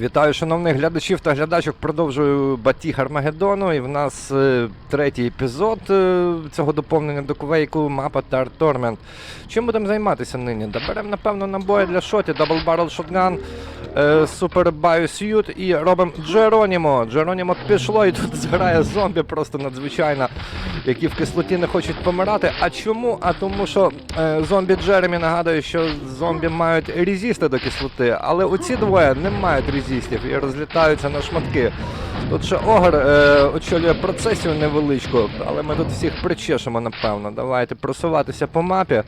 Вітаю шановних глядачів та глядачок. Продовжую Батіг Армагеддону. І в нас е, третій епізод е, цього доповнення до кувейку мапа Tar Torment. Чим будемо займатися нині? Да беремо, напевно, набої для шоті, Double Barrel Shotgun, е, Super Biosuit і робимо Джеронімо. Джеронімо пішло і тут зграє зомбі просто надзвичайно, які в кислоті не хочуть помирати. А чому? А тому що е, зомбі Джеремі нагадує, що зомбі мають резісти до кислоти, але оці двоє не мають резістів і розлітаються на шматки. Тут ще Огр е, очолює процесію невеличку, але ми тут всіх причешемо, напевно. Давайте просуватися по мапі.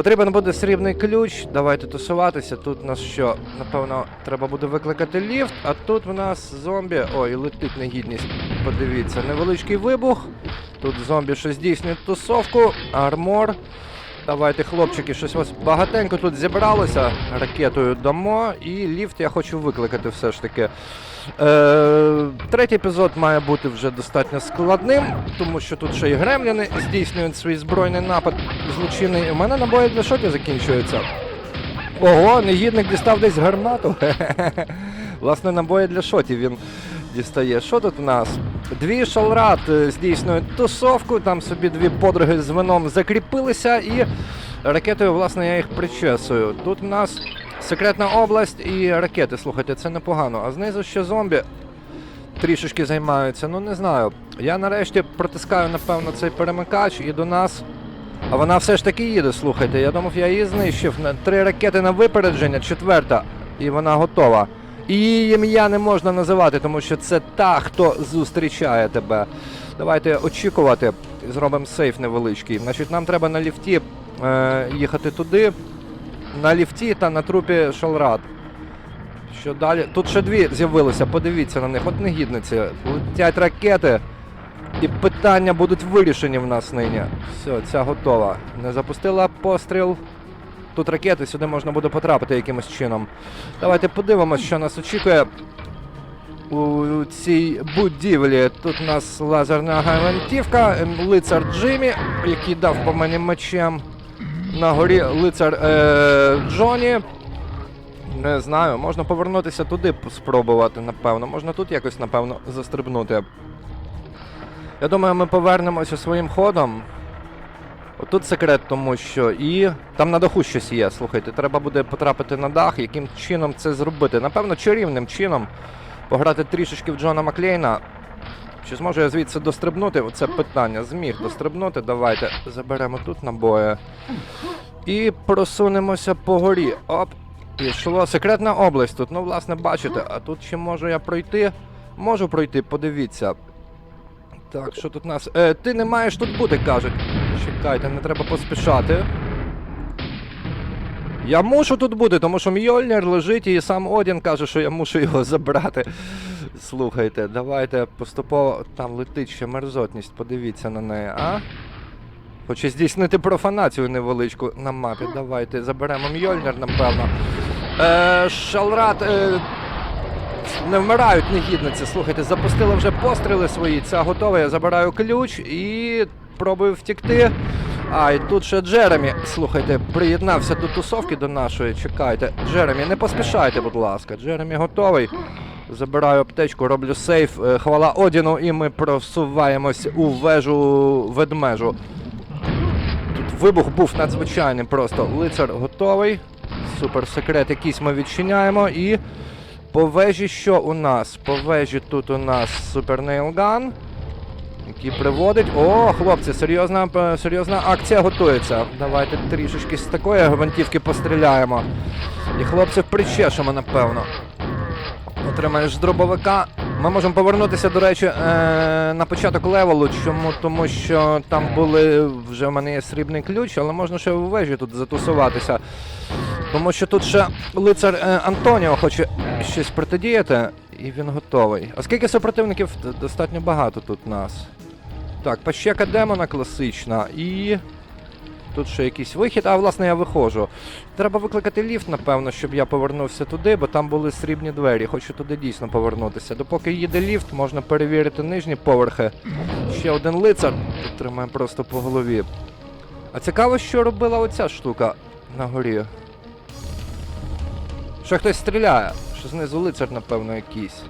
Потрібен буде срібний ключ. Давайте тусуватися. Тут у нас що? Напевно, треба буде викликати ліфт, а тут в нас зомбі. Ой, летить негідність. Подивіться, невеличкий вибух. Тут зомбі що здійснює тусовку, армор. Давайте, хлопчики, щось вас багатенько тут зібралося. Ракетою дамо. І ліфт я хочу викликати все ж таки. Е, третій епізод має бути вже достатньо складним, тому що тут ще і гремліни здійснюють свій збройний напад злочинний. У мене набої для шоті закінчуються. Ого, негідник дістав десь гармату. Власне, набої для шотів він дістає. Що тут у нас? Дві шалрат е, здійснюють тусовку, там собі дві подруги з вином закріпилися і ракетою, власне, я їх причесую. Тут у нас секретна область і ракети. Слухайте, це непогано. А знизу ще зомбі трішечки займаються. Ну не знаю. Я нарешті протискаю, напевно, цей перемикач і до нас. А вона все ж таки їде, слухайте. Я думав, я її знищив. Три ракети на випередження, четверта, і вона готова. І ім'я не можна називати, тому що це та, хто зустрічає тебе. Давайте очікувати. Зробимо сейф невеличкий. Значить, нам треба на ліфті е, їхати туди. На ліфті та на трупі Шалрад. Що далі? Тут ще дві з'явилися, подивіться на них. От негідниці. Летять ракети. І питання будуть вирішені в нас нині. Все, ця готова. Не запустила постріл. Тут ракети, сюди можна буде потрапити якимось чином. Давайте подивимось, що нас очікує у цій будівлі. Тут у нас лазерна гвинтівка, ем, лицар Джиммі, який дав по мені мечем. На горі лицар е, Джоні. Не знаю, можна повернутися туди спробувати, напевно. Можна тут якось, напевно, застрибнути. Я думаю, ми повернемося своїм ходом. Отут секрет, тому що і там на даху щось є. Слухайте, треба буде потрапити на дах, яким чином це зробити. Напевно, чарівним чином пограти трішечки в Джона Маклейна. Чи зможу я звідси дострибнути? Оце питання. Зміг дострибнути. Давайте заберемо тут набої. І просунемося по горі. Оп. Пішло. Секретна область тут. Ну, власне, бачите, а тут ще можу я пройти. Можу пройти, подивіться. Так, що тут нас? Е, ти не маєш тут бути, кажуть. Чекайте, не треба поспішати. Я мушу тут бути, тому що Мьольнір лежить і сам Одін каже, що я мушу його забрати. Слухайте, давайте поступово. Там летить ще мерзотність, подивіться на неї, а? Хоче здійснити профанацію невеличку на мапі. Давайте заберемо Мьольнір, напевно. Е, Шалрат. Е, не вмирають негідниці. Слухайте, запустила вже постріли свої. Ця готова. Я забираю ключ і пробую втікти. А, і тут ще Джеремі. Слухайте, приєднався до тусовки до нашої. Чекайте. Джеремі, не поспішайте, будь ласка. Джеремі готовий. Забираю аптечку, роблю сейф. Е, Хвала Одіну, і ми просуваємось у вежу ведмежу. Тут вибух був надзвичайний просто. Лицар готовий. Супер секрет якийсь ми відчиняємо і. По вежі що у нас? По вежі тут у нас Супер Нейлган, який приводить. О, хлопці, серйозна, е, серйозна акція готується. Давайте трішечки з такої гвинтівки постріляємо. І хлопців причешемо, напевно. Отримаєш дробовика. Ми можемо повернутися, до речі, е, на початок левелу. Чому? Тому що там були. Вже в мене є срібний ключ, але можна ще в вежі тут затусуватися. Тому що тут ще лицар е, Антоніо хоче щось протидіяти, і він готовий. А скільки супротивників достатньо багато тут нас. Так, пащека демона класична і. Тут ще якийсь вихід, а власне я виходжу. Треба викликати ліфт, напевно, щоб я повернувся туди, бо там були срібні двері. Хочу туди дійсно повернутися. Допоки їде ліфт, можна перевірити нижні поверхи. Ще один лицар. Тримає просто по голові. А цікаво, що робила оця штука на горі. Ще хтось стріляє. Що знизу лицар, напевно, якийсь.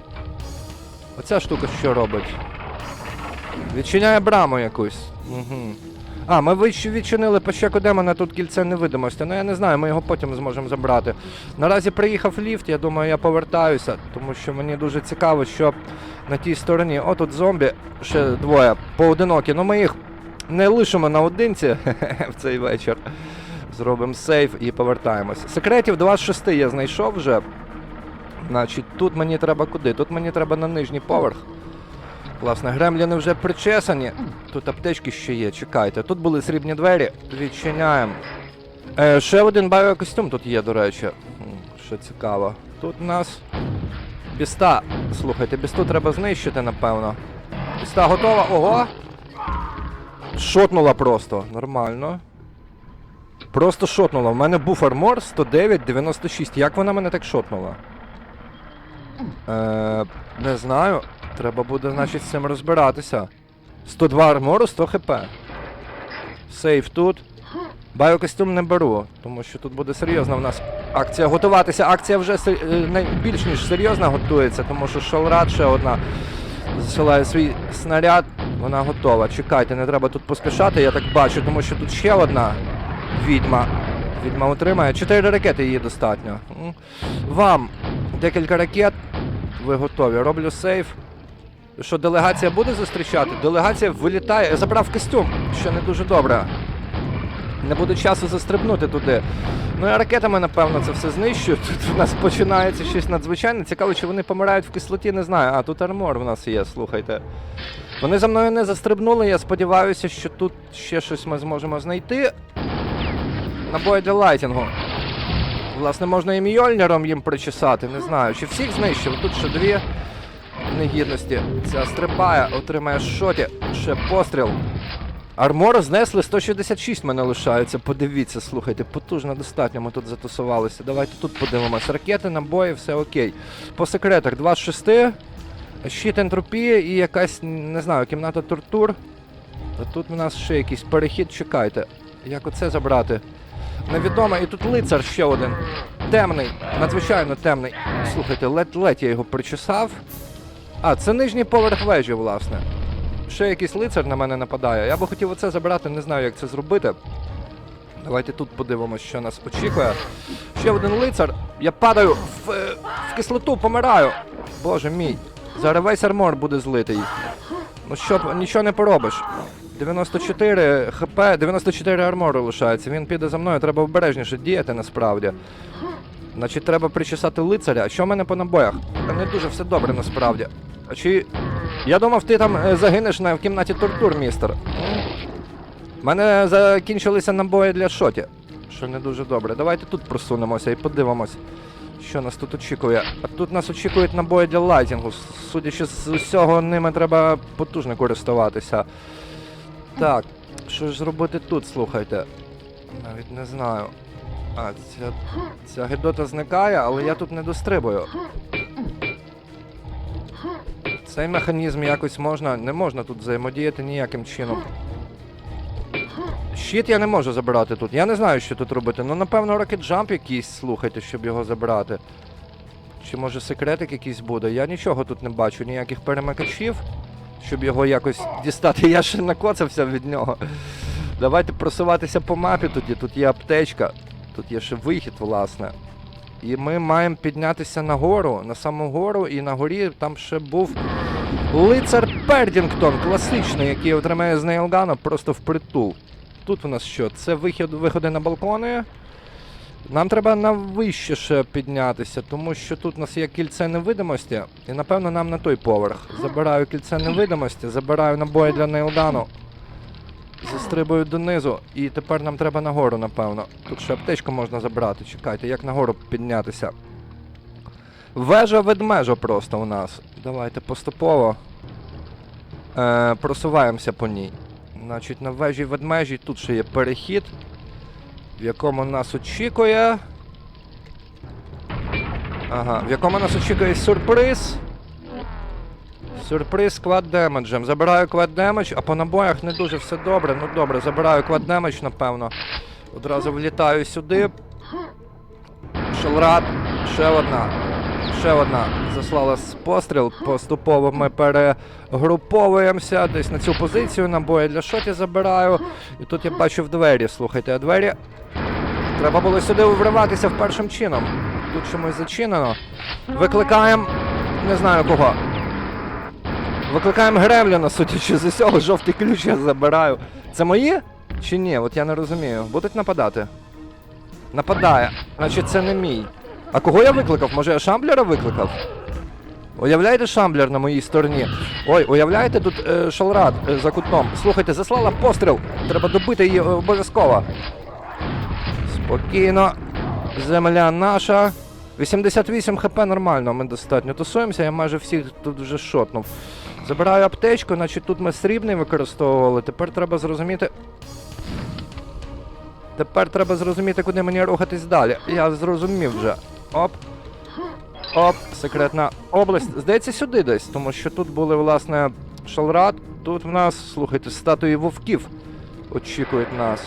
Оця штука що робить? Відчиняє браму якусь. Угу. А, ми відчинили по щеку демона, тут кільце невидимості. Ну я не знаю, ми його потім зможемо забрати. Наразі приїхав ліфт, я думаю, я повертаюся, тому що мені дуже цікаво, що на тій стороні. О, тут зомбі, ще двоє, поодинокі. Ну ми їх не лишимо наодинці в цей вечір. Зробимо сейф і повертаємось. Секретів 2 з 6 я знайшов вже. Значить, тут мені треба куди? Тут мені треба на нижній поверх. Власне, гремліни вже причесані. Тут аптечки ще є, чекайте. Тут були срібні двері. Відчиняємо. Е, ще один байокостюм тут є, до речі. Що цікаво. Тут у нас біста. Слухайте, бісту треба знищити, напевно. Біста готова. Ого! Шотнула просто. Нормально. Просто шотнула. У мене був армор 109, 96. Як вона мене так шотнула? Е, не знаю. Треба буде, значить, з цим розбиратися. 102 армору, 100 хп. Сейф тут. Байокостюм не беру, тому що тут буде серйозна в нас акція готуватися. Акція вже сер- е, більш ніж серйозна готується, тому що Шолрад ще одна засилає свій снаряд, вона готова. Чекайте, не треба тут поспішати, я так бачу, тому що тут ще одна відьма. Відьма отримає. Чотири ракети її достатньо. Вам декілька ракет. Ви готові. Роблю сейф. Що делегація буде зустрічати? Делегація вилітає. Забрав костюм, що не дуже добре. Не буде часу застрибнути туди. Ну і ракетами, напевно, це все знищують. Тут у нас починається щось надзвичайне. Цікаво, чи вони помирають в кислоті, не знаю. А тут армор в нас є, слухайте. Вони за мною не застрибнули, я сподіваюся, що тут ще щось ми зможемо знайти. Набої для лайтінгу. Власне, можна і мійольнером їм причесати, не знаю. Чи всіх знищив? Тут ще дві негідності. Ця стрибає, отримає шоті, ще постріл. Армор знесли 166 мене лишається. Подивіться, слухайте, потужно достатньо ми тут затусувалися. Давайте тут подивимось. Ракети, набої, все окей. По секретах 2 з 6. Щит ентропії і якась, не знаю, кімната тортур. А тут у нас ще якийсь перехід, чекайте. Як оце забрати? Невідомо, і тут лицар ще один. Темний, надзвичайно темний. Слухайте, ледь-ледь я його причесав. А, це нижній поверх вежі, власне. Ще якийсь лицар на мене нападає. Я би хотів оце забрати, не знаю, як це зробити. Давайте тут подивимося, що нас очікує. Ще один лицар. Я падаю в, е, в кислоту, помираю. Боже мій. Зараз весь армор буде злитий. Ну що, нічого не поробиш. 94 хп, 94 армору лишається. Він піде за мною, треба обережніше діяти насправді. Значить, треба причесати лицаря. А що в мене по набоях? Та Не дуже все добре насправді. А чи. Я думав, ти там е, загинеш в кімнаті тортур, містер. У мене закінчилися набої для шоті. Що не дуже добре. Давайте тут просунемося і подивимось, що нас тут очікує. А тут нас очікують набої для лайтінгу. Судячи з усього, ними треба потужно користуватися. Так, що ж зробити тут, слухайте? Навіть не знаю. А, ця, ця гидота зникає, але я тут не дострибую. Цей механізм якось можна. Не можна тут взаємодіяти ніяким чином. Щит я не можу забирати тут. Я не знаю, що тут робити. Ну, напевно, рокет-джамп якийсь, слухайте, щоб його забрати. Чи може секретик якийсь буде? Я нічого тут не бачу, ніяких перемикачів, щоб його якось дістати. Я ще накоцався від нього. Давайте просуватися по мапі тоді. Тут є аптечка, тут є ще вихід, власне. І ми маємо піднятися нагору, на саму гору, і на горі там ще був лицар Пердінгтон, класичний, який отримає з нейлгана просто впритул. Тут у нас що? Це вихід, виходи на балкони. Нам треба на вище ще піднятися, тому що тут у нас є кільце невидимості, і напевно нам на той поверх. Забираю кільце невидимості, забираю набої для нейлдану. Застрибую донизу, і тепер нам треба нагору, напевно. Тут ще аптечку можна забрати. Чекайте, як нагору піднятися. Вежа ведмежа просто у нас. Давайте поступово е, просуваємося по ній. Значить, на вежі ведмежі тут ще є перехід, в якому нас очікує. Ага, в якому нас очікує сюрприз. Сюрприз квад демеджем. Забираю квад демедж, а по набоях не дуже все добре. Ну добре, забираю квад демедж, напевно. Одразу влітаю сюди. Шелрад, ще одна. Ще одна заслала постріл. Поступово ми перегруповуємося. Десь на цю позицію набої для шоті забираю. І тут я бачу в двері. Слухайте, а двері. Треба було сюди вриватися в першим чином. Тут чомусь зачинено. Викликаємо. Не знаю кого. Викликаємо Гремліна, судячи з усього, жовтий ключ я забираю. Це мої? Чи ні? От я не розумію. Будуть нападати? Нападає. Значить, це не мій. А кого я викликав? Може я Шамблера викликав? Уявляєте Шамблер на моїй стороні? Ой, уявляєте тут е, Шалрад е, за кутом. Слухайте, заслала постріл. Треба добити її обов'язково. Спокійно. Земля наша. 88 хп нормально, ми достатньо тусуємося, я майже всіх тут вже шотнув. Забираю аптечку, значить тут ми срібний використовували. Тепер треба зрозуміти. Тепер треба зрозуміти, куди мені рухатись далі. Я зрозумів вже. Оп. Оп, секретна область. Здається, сюди десь, тому що тут були, власне, шалрад. Тут в нас, слухайте, статуї вовків очікують нас.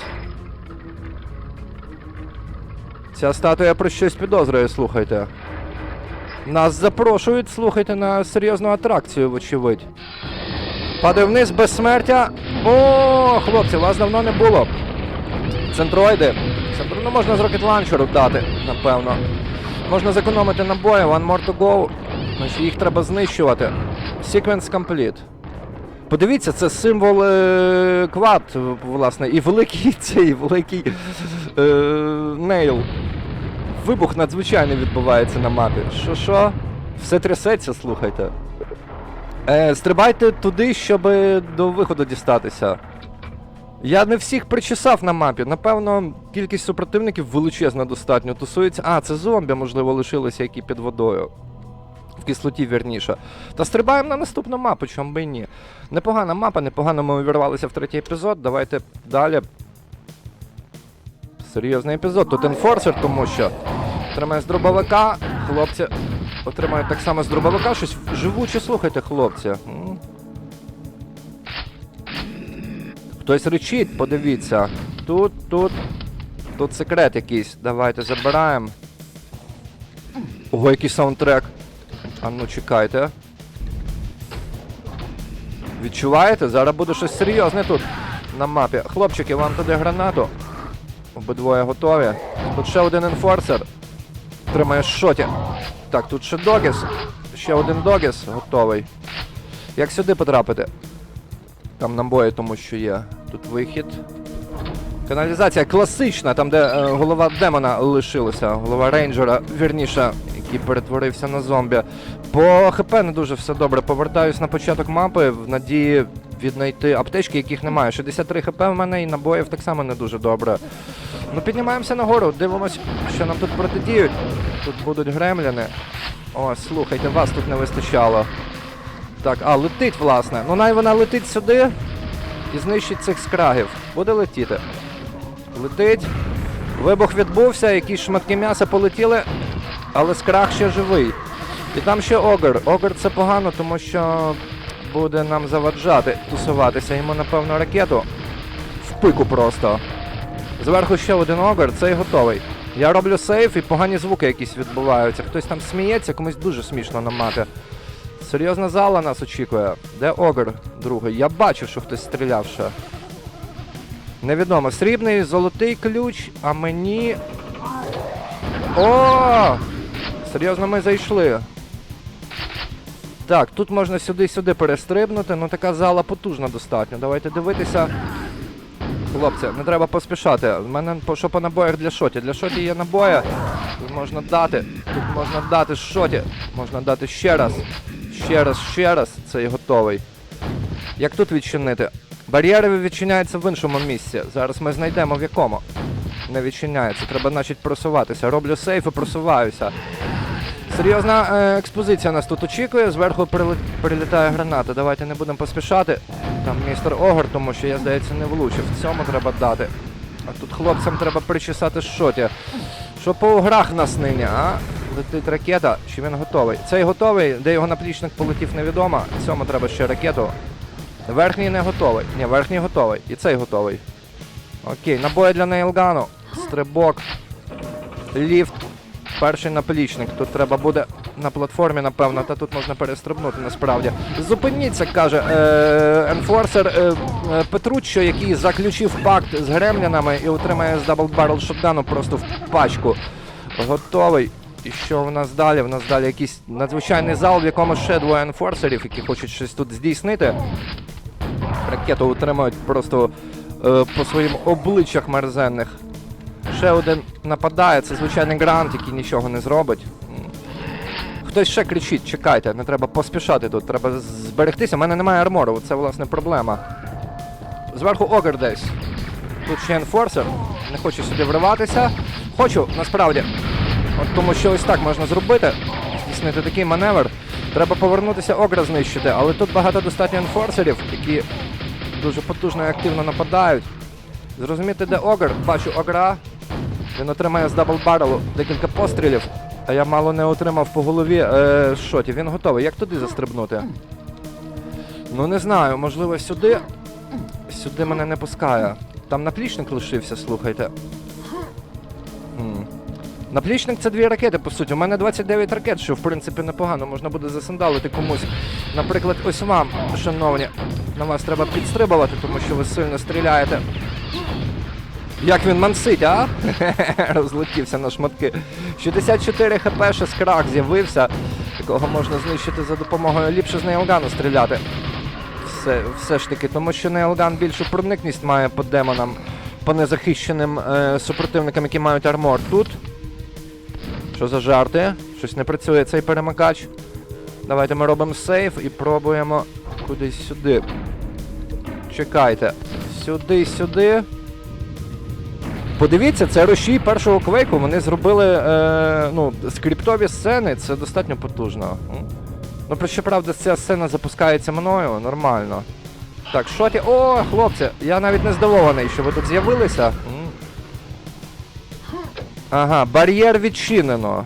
Ця статуя про щось підозрює, слухайте. Нас запрошують, слухайте, на серйозну атракцію, вочевидь. Падає вниз безсмертя. О, хлопці, вас давно не було. Центроїди. Центро... Ну, можна з рокет-ланчеру дати, напевно. Можна зекономити набої, one more to go. Значить, їх треба знищувати. Sequence complete. Подивіться, це символ е, квад, власне, і великий цей великий е, нейл. Вибух надзвичайно відбувається на мапі. Що що? Все трясеться, слухайте. Е, стрибайте туди, щоб до виходу дістатися. Я не всіх причесав на мапі. Напевно, кількість супротивників величезна достатньо тусується. А, це зомбі, можливо, лишилися, які під водою. В кислоті, вірніше. Та стрибаємо на наступну мапу, чому би і ні. Непогана мапа, непогано ми увірвалися в третій епізод. Давайте далі. Серйозний епізод. Тут енфорсер, тому що отримає з дробовика. Хлопці отримають так само з дробовика. Щось живуче, слухайте, хлопці. Хтось речить, подивіться. Тут, тут. Тут секрет якийсь. Давайте забираємо. Ого, який саундтрек. А ну чекайте. Відчуваєте? Зараз буде щось серйозне тут на мапі. Хлопчики, вам туди гранату. Обидвоє готові. Тут ще один енфорсер. Тримає шоті. Так, тут ще Догіс. Ще один Догіс готовий. Як сюди потрапити? Там набої, тому що є. Тут вихід. Каналізація класична, там, де е, голова демона лишилася, голова рейнджера, вірніше, який перетворився на зомбі. По ХП не дуже все добре. Повертаюсь на початок мапи в надії віднайти аптечки, яких немає. 63 хп в мене і набоїв так само не дуже добре. Ну, піднімаємося нагору, дивимось, що нам тут протидіють. Тут будуть гремліни. О, слухайте, вас тут не вистачало. Так, а, летить, власне. Ну, най вона летить сюди і знищить цих скрагів. Буде летіти. Летить. Вибух відбувся, якісь шматки м'яса полетіли, але скраг ще живий. І там ще огр. Огр це погано, тому що буде нам заваджати тусуватися. Йому, напевно, ракету в пику просто. Зверху ще один огр, цей готовий. Я роблю сейф і погані звуки якісь відбуваються. Хтось там сміється, комусь дуже смішно на мапі. Серйозна зала нас очікує. Де огр другий? Я бачив, що хтось стріляв ще. Невідомо. Срібний, золотий ключ, а мені. О! Серйозно ми зайшли. Так, тут можна сюди-сюди перестрибнути, ну така зала потужна достатньо. Давайте дивитися. Хлопці, не треба поспішати. У мене що по набоях для шоті. Для шоті є набої. Тут можна дати. Тут можна дати шоті. Можна дати ще раз. Ще раз, ще раз. Цей готовий. Як тут відчинити? Бар'єри відчиняються в іншому місці. Зараз ми знайдемо в якому. Не відчиняється. Треба, значить, просуватися. Роблю сейф і просуваюся. Серйозна е, експозиція нас тут очікує. Зверху прилітає граната. Давайте не будемо поспішати. Там містер Огр, тому що я, здається, не влучив. Цьому треба дати. А тут хлопцям треба причесати шоті. Що по уграх нас нині, а? Летить ракета, чи він готовий? Цей готовий, де його наплічник полетів, невідомо. Цьому треба ще ракету. Верхній не готовий. Ні, верхній готовий. І цей готовий. Окей, набої для нейлгану. Стрибок. Ліфт. Перший наплічник. Тут треба буде на платформі, напевно, та тут можна перестрибнути насправді. Зупиніться, каже е, енфорсер е, е, Петруччо, який заключив пакт з гремлянами і отримає з дабл баррел шотгану просто в пачку. Готовий. І що в нас далі? В нас далі якийсь надзвичайний зал, в якому ще двоє енфорсерів, які хочуть щось тут здійснити. Ракету утримують просто е, по своїм обличчях мерзенних. Ще один нападає, це звичайний грант, який нічого не зробить. Хтось ще кричить, чекайте, не треба поспішати тут, треба зберегтися. У мене немає армору, це власне проблема. Зверху огр десь. Тут ще енфорсер. Не хочу сюди вриватися. Хочу, насправді. От тому що ось так можна зробити. Здійснити такий маневр. Треба повернутися огра знищити, але тут багато достатньо енфорсерів, які дуже потужно і активно нападають. Зрозуміти, де огр, бачу огра. Він отримає з дабл баррелу декілька пострілів, а я мало не отримав по голові е, шоті. Він готовий. Як туди застрибнути? Ну не знаю, можливо, сюди. Сюди мене не пускає. Там наплічник лишився, слухайте. Наплічник це дві ракети, по суті. У мене 29 ракет, що в принципі непогано. Можна буде засандалити комусь. Наприклад, ось вам, шановні, на вас треба підстрибувати, тому що ви сильно стріляєте. Як він мансить, а? Розлетівся на шматки. 64 хп ще скрак з'явився, якого можна знищити за допомогою ліпше з нейлгану стріляти. Все, все ж таки, тому що нейлган більшу проникність має по демонам, по незахищеним е, супротивникам, які мають армор. Тут. Що за жарти? Щось не працює цей перемикач. Давайте ми робимо сейф і пробуємо кудись сюди. Чекайте. Сюди, сюди. Подивіться, це рушій першого квейку. Вони зробили е, ну, скриптові сцени, це достатньо потужно. Ну, про щоправда, ця сцена запускається мною, нормально. Так, що ті. О, хлопці, я навіть не здивований, що ви тут з'явилися. Ага, бар'єр відчинено.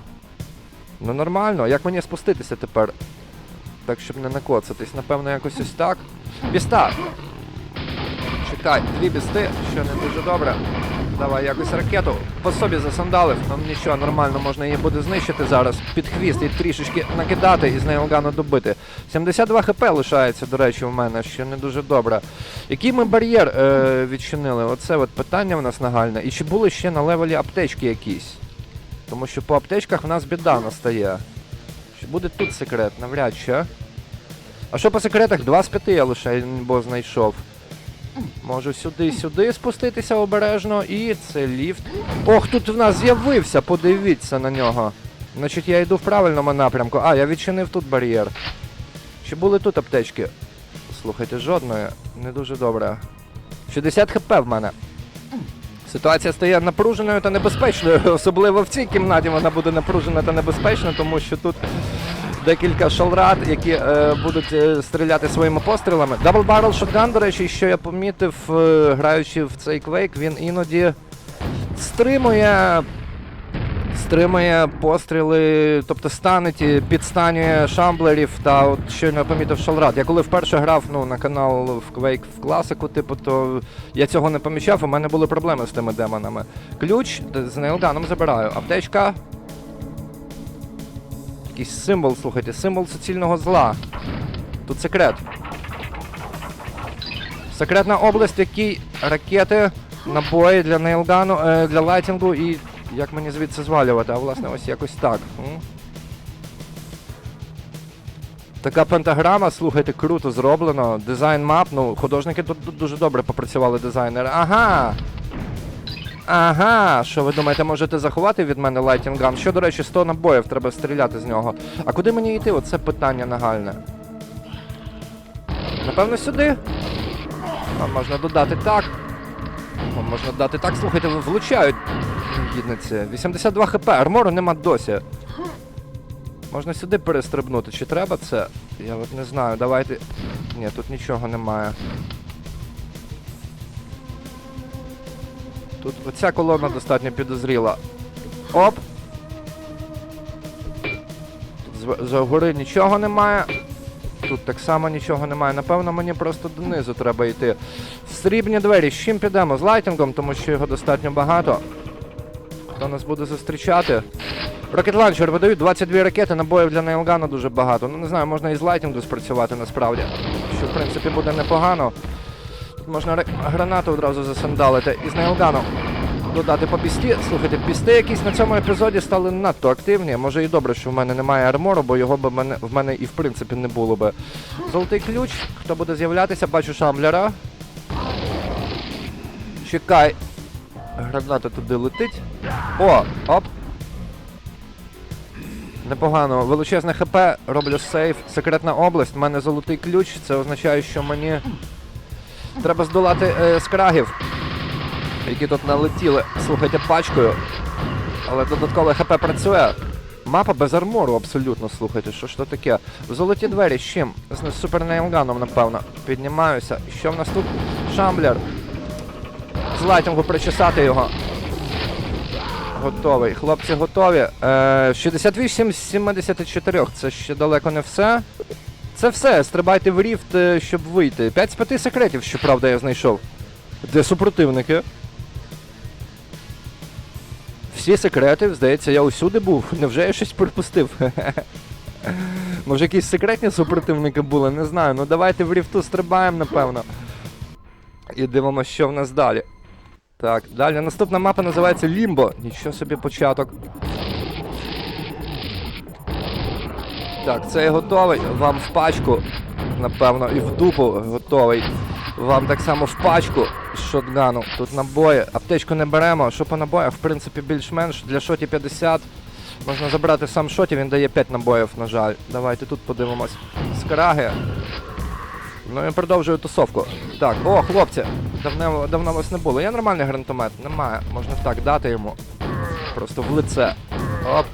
Ну нормально, як мені спуститися тепер? Так, щоб не накоцатись. Напевно, якось ось так. Біста! Чекай, дві бісти, що не дуже добре. Давай якось ракету по собі засандалив. Ну нічого, нормально, можна її буде знищити зараз. Під хвіст і трішечки накидати і з нейлгану добити. 72 хп лишається, до речі, у мене, що не дуже добре. Який ми бар'єр е, відчинили? Оце от питання в нас нагальне. І чи були ще на левелі аптечки якісь? Тому що по аптечках в нас біда настає. Чи буде тут секрет? Навряд чи. А що по секретах? 2 з 5 я лише бо знайшов. Можу сюди-сюди спуститися обережно, і це ліфт. Ох, тут в нас з'явився, подивіться на нього. Значить, я йду в правильному напрямку. А, я відчинив тут бар'єр. Чи були тут аптечки? Слухайте, жодної. Не дуже добре. 60 хп в мене. Ситуація стає напруженою та небезпечною. Особливо в цій кімнаті вона буде напружена та небезпечна, тому що тут декілька шалрат, які е, будуть е, стріляти своїми пострілами. Double Barrel Shotgun, до речі, що я помітив, е, граючи в цей квейк, він іноді стримує. Стримує постріли, тобто станеть, підстанює шамблерів та от щойно помітив шалрат. Я коли вперше грав ну, на канал в Quake в класику, типу, то я цього не помічав, у мене були проблеми з тими демонами. Ключ з нейлганом забираю. Аптечка. Якийсь символ, слухайте, символ суцільного зла. Тут секрет. Секретна область, якій ракети, набої для нейлгану, е, для лайтінгу і як мені звідси звалювати, а власне ось якось так. М? Така пентаграма, слухайте, круто зроблено. Дизайн мап, ну, художники тут дуже добре попрацювали дизайнери. Ага! Ага, що ви думаєте, можете заховати від мене Lighting Gun? Що, до речі, 100 набоїв, треба стріляти з нього. А куди мені йти? Оце питання нагальне. Напевно, сюди. А можна додати так. О, можна дати так, слухайте, влучають гідниці. 82 хп, армору нема досі. Можна сюди перестрибнути, чи треба це? Я от не знаю, давайте. Ні, тут нічого немає. Тут оця колона достатньо підозріла. Оп! Тут згори нічого немає. Тут так само нічого немає. Напевно, мені просто донизу треба йти. Срібні двері. З чим підемо? З лайтингом, тому що його достатньо багато. Хто нас буде зустрічати? Rocket видають 22 ракети, набоїв для нейлгану дуже багато. Ну не знаю, можна і з лайтінгу спрацювати насправді. Що в принципі буде непогано. Можна гранату одразу засандалити і з додати по пісті. Слухайте, пісти якісь на цьому епізоді стали надто активні. Може і добре, що в мене немає армору, бо його б мене, в мене і в принципі не було би. Золотий ключ, хто буде з'являтися, бачу шамблера. Чекай. Граната туди летить. О, оп. Непогано. Величезне ХП, роблю сейф. Секретна область, в мене золотий ключ. Це означає, що мені треба здолати е, скрагів, які тут налетіли. Слухайте пачкою. Але додаткове ХП працює. Мапа без армору абсолютно, слухайте, що ж то таке. Золоті двері з чим? З супер нейлганом, напевно. Піднімаюся. Що в нас тут? Шамблер. З лайтингу причесати його. Готовий. Хлопці готові. Е, 68 з 74. Це ще далеко не все. Це все. Стрибайте в ріфт, е, щоб вийти. 5 з 5 секретів, щоправда, я знайшов. Де супротивники? Всі секрети, здається, я усюди був. Невже я щось пропустив? Може якісь секретні супротивники були, не знаю. Ну давайте в ріфту стрибаємо, напевно. І дивимося, що в нас далі. Так, далі наступна мапа називається Лімбо. Нічого собі початок. Так, це готовий. Вам в пачку. Напевно, і в дупу готовий. Вам так само в пачку шотгану. Тут набої. Аптечку не беремо. Що по набоях, в принципі, більш-менш. Для шоті 50. Можна забрати сам шоті, він дає 5 набоїв, на жаль. Давайте тут подивимось. Скраги. Ну я продовжую тусовку. Так, о, хлопці, давно, давно вас не було. Є нормальний гранатомет? Немає. Можна так дати йому. Просто в лице. Оп.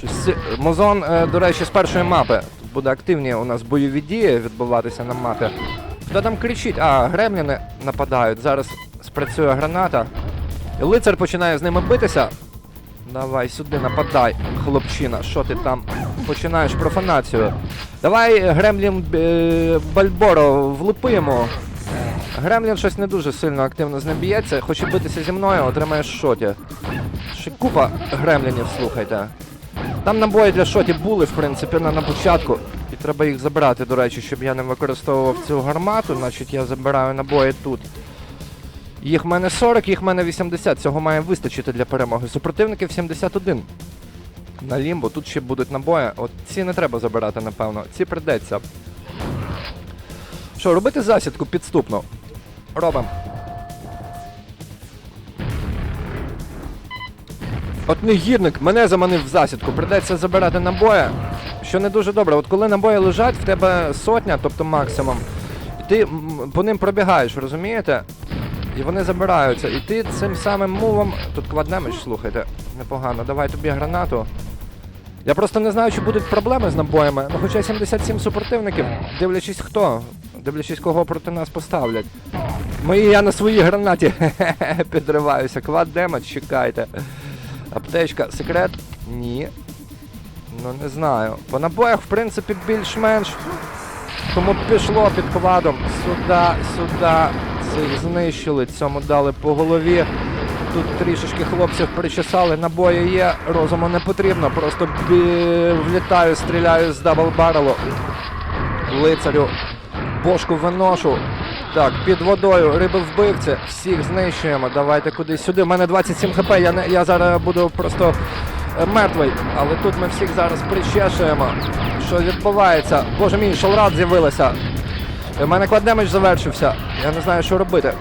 Щось... Музон, е, до речі, з першої мапи. Тут буде активні у нас бойові дії відбуватися на мапі. Хто там кричить? А, гремліни нападають. Зараз спрацює граната. І лицар починає з ними битися. Давай сюди нападай, хлопчина. Що ти там починаєш профанацію? Давай Гремлін е, Бальборо влупимо. Гремлін щось не дуже сильно активно з ним б'ється. Хоче битися зі мною, отримає шоті. Ще купа гремлінів, слухайте. Там набої для шоті були, в принципі, на, на початку. І треба їх забрати, до речі, щоб я не використовував цю гармату, значить я забираю набої тут. Їх в мене 40, їх в мене 80. Цього має вистачити для перемоги. Супротивників 71. На лімбо тут ще будуть набої. От ці не треба забирати, напевно. Ці придеться. Що, робити засідку підступно? Робимо. От негідник мене заманив в засідку, придеться забирати набої. Що не дуже добре. От коли набої лежать, в тебе сотня, тобто максимум, і ти по ним пробігаєш, розумієте? І вони забираються. І ти цим самим мувом. Тут кваднемедж, слухайте, непогано. Давай тобі гранату. Я просто не знаю, чи будуть проблеми з набоями. Ну хоча 77 супротивників, дивлячись хто, дивлячись кого проти нас поставлять. Мої я на своїй гранаті підриваюся. Квад демедж, чекайте. Аптечка, секрет? Ні. Ну не знаю. По набоях, в принципі, більш-менш. Тому пішло під квадом. Сюди, сюди. Цих знищили, цьому дали по голові. Тут трішечки хлопців причесали, набої є, розуму не потрібно, просто бі... влітаю, стріляю з дабл-барелу. Лицарю, бошку виношу. Так, під водою, риби вбивці, всіх знищуємо. Давайте кудись сюди. У мене 27 хп, я, не, я зараз буду просто е, мертвий. Але тут ми всіх зараз причешуємо. Що відбувається? Боже мій, шалрат з'явилася. У мене кладнемедж завершився. Я не знаю, що робити.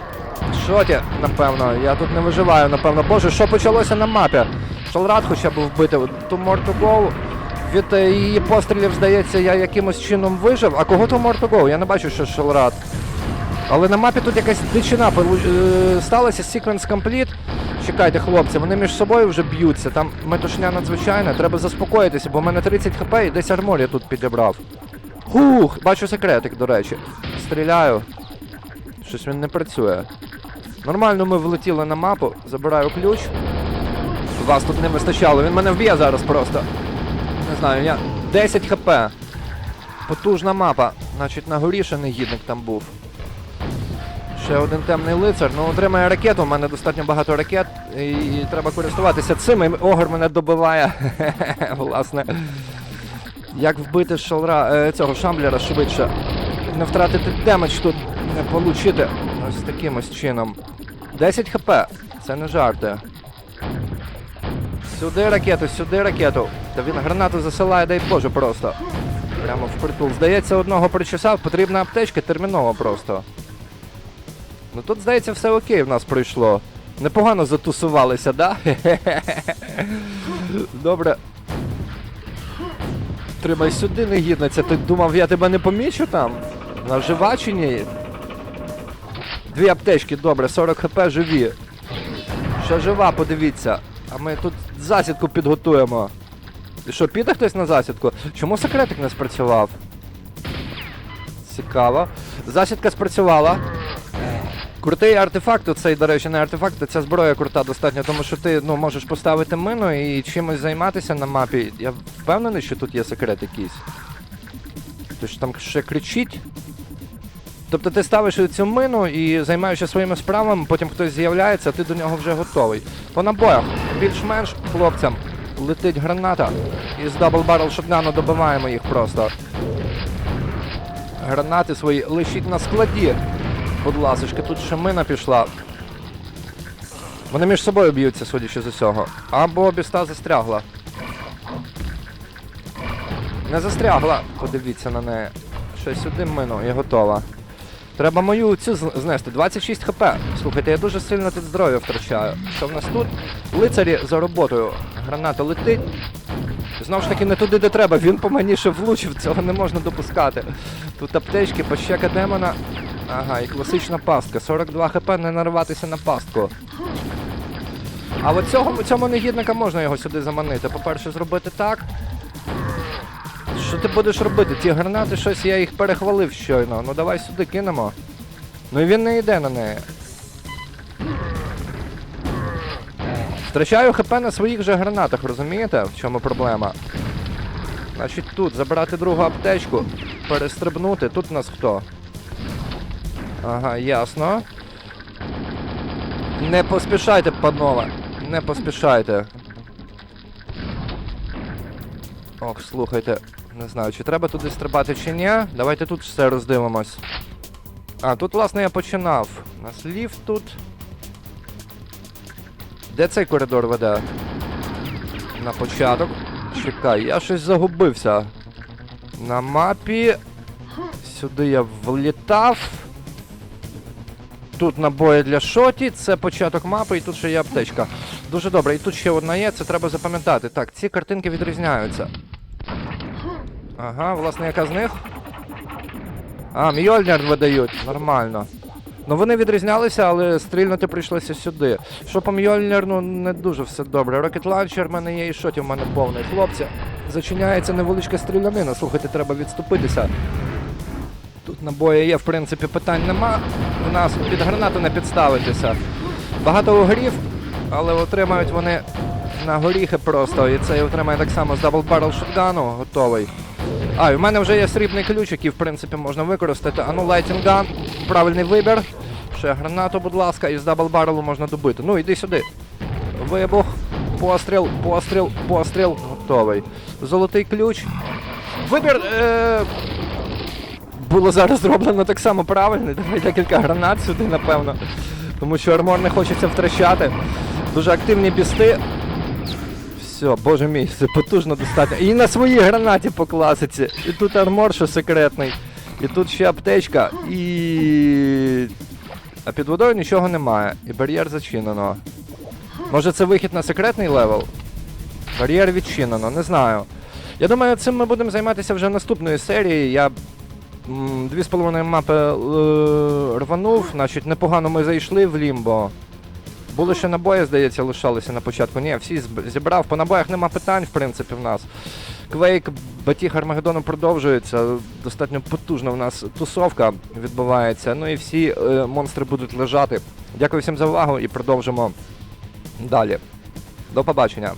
Що ті, напевно, я тут не виживаю, напевно. Боже, що почалося на мапі? Шалрат хоча б вбити. To more to. Від е, її пострілів, здається, я якимось чином вижив. А кого то more to? Я не бачу, що Шалрат. Але на мапі тут якась дичина е, сталася, sequence complete. Чекайте, хлопці, вони між собою вже б'ються. Там метушня надзвичайна, треба заспокоїтися, бо в мене 30 хп і десь армор я тут підібрав. Хух, бачу секретик, до речі. Стріляю. Щось він не працює. Нормально ми влетіли на мапу, забираю ключ. Вас тут не вистачало, він мене вб'є зараз просто. Не знаю, я. 10 хп. Потужна мапа. Значить, на горі ще негідник там був. Ще один темний лицар. Ну, отримає ракету. У мене достатньо багато ракет. І треба користуватися цим. І Огр мене добиває. Власне. Як вбити шалра, е, цього шамблера швидше. Не втратити демедж тут, не получити. Ось таким ось чином. 10 хп. Це не жарти. Сюди ракету, сюди ракету. Та він гранату засилає, дай Боже, просто. Прямо в притул. Здається, одного причесав, потрібна аптечка терміново просто. Ну тут, здається, все окей в нас пройшло. Непогано затусувалися, да? Добре. Тримай сюди, негідниця. Ти думав, я тебе не помічу там? Вона жива чи ні? Дві аптечки, добре, 40 хп живі. Ще жива, подивіться. А ми тут засідку підготуємо. І що, піде хтось на засідку? Чому секретик не спрацював? Цікаво. Засідка спрацювала. Крутий артефакт, цей, до речі, не артефакт, а ця зброя крута достатньо, тому що ти ну, можеш поставити мину і чимось займатися на мапі. Я впевнений, що тут є секрет якийсь. Тож там ще кричить. Тобто ти ставиш цю мину і займаєшся своїми справами, потім хтось з'являється, а ти до нього вже готовий. По набоях, більш-менш хлопцям летить граната. І з дабл баррел шотгану добиваємо їх просто. Гранати свої лишіть на складі. Будь ласочка, тут ще мина пішла. Вони між собою б'ються, судячи з усього. Або біста застрягла. Не застрягла. Подивіться на неї. Ще сюди мину і готова. Треба мою цю знести. 26 хп. Слухайте, я дуже сильно тут здоров'я втрачаю. Що в нас тут? Лицарі за роботою. Граната летить. Знову ж таки, не туди, де треба. Він по мені ще влучив, цього не можна допускати. Тут аптечки, пощека демона. Ага, і класична пастка. 42 хп, не нарватися на пастку. А от цього, цьому негідника можна його сюди заманити. По-перше, зробити так. Що ти будеш робити? Ті гранати щось, я їх перехвалив щойно. Ну давай сюди кинемо. Ну і він не йде на неї. Втрачаю ХП на своїх же гранатах, розумієте? В чому проблема? Значить тут забрати другу аптечку, перестрибнути. Тут у нас хто? Ага, ясно. Не поспішайте, панове. Не поспішайте. Ох, слухайте. Не знаю, чи треба туди стрибати чи ні. Давайте тут все роздивимось. А, тут, власне, я починав. У нас ліфт тут. Де цей коридор веде? На початок. Чекай, я щось загубився. На мапі. Сюди я влітав. Тут набої для шоті, це початок мапи, і тут ще є аптечка. Дуже добре, і тут ще одна є, це треба запам'ятати. Так, ці картинки відрізняються. Ага, власне, яка з них? А, Мьольнер видають, нормально. Ну вони відрізнялися, але стрільнути прийшлося сюди. Що по Мьольнер, ну не дуже все добре. Рокет ланчер в мене є і шотів в мене повний. Хлопці, зачиняється невеличка стрілянина. Слухайте, треба відступитися. Набої є, в принципі, питань нема. У нас під гранату не підставитися. Багато угрів, але отримають вони на горіхи просто. І цей отримає так само з дабл баррел шотгану, готовий. А, і в мене вже є срібний ключ, який в принципі можна використати. А ну, Gun, правильний вибір. Ще гранату, будь ласка, і з дабл баррелу можна добити. Ну, іди сюди. Вибух, постріл, постріл, постріл. Готовий. Золотий ключ. Вибір. Е- було зараз зроблено так само правильно. Давай декілька гранат сюди, напевно. Тому що армор не хочеться втрачати. Дуже активні бісти. Все, боже мій, це потужно достатньо. І на своїй гранаті по. І тут армор, що секретний. І тут ще аптечка. І. А під водою нічого немає. І бар'єр зачинено. Може це вихід на секретний левел? Бар'єр відчинено, не знаю. Я думаю, цим ми будемо займатися вже наступної серії. Я дві з половиною мапи е, рванув, значить непогано ми зайшли в лімбо. Були ще набої, здається, лишалися на початку. Ні, всі зібрав. По набоях нема питань, в принципі, в нас. Квейк, Батіг Армагеддону продовжується. Достатньо потужна в нас тусовка відбувається. Ну і всі е, монстри будуть лежати. Дякую всім за увагу і продовжимо далі. До побачення.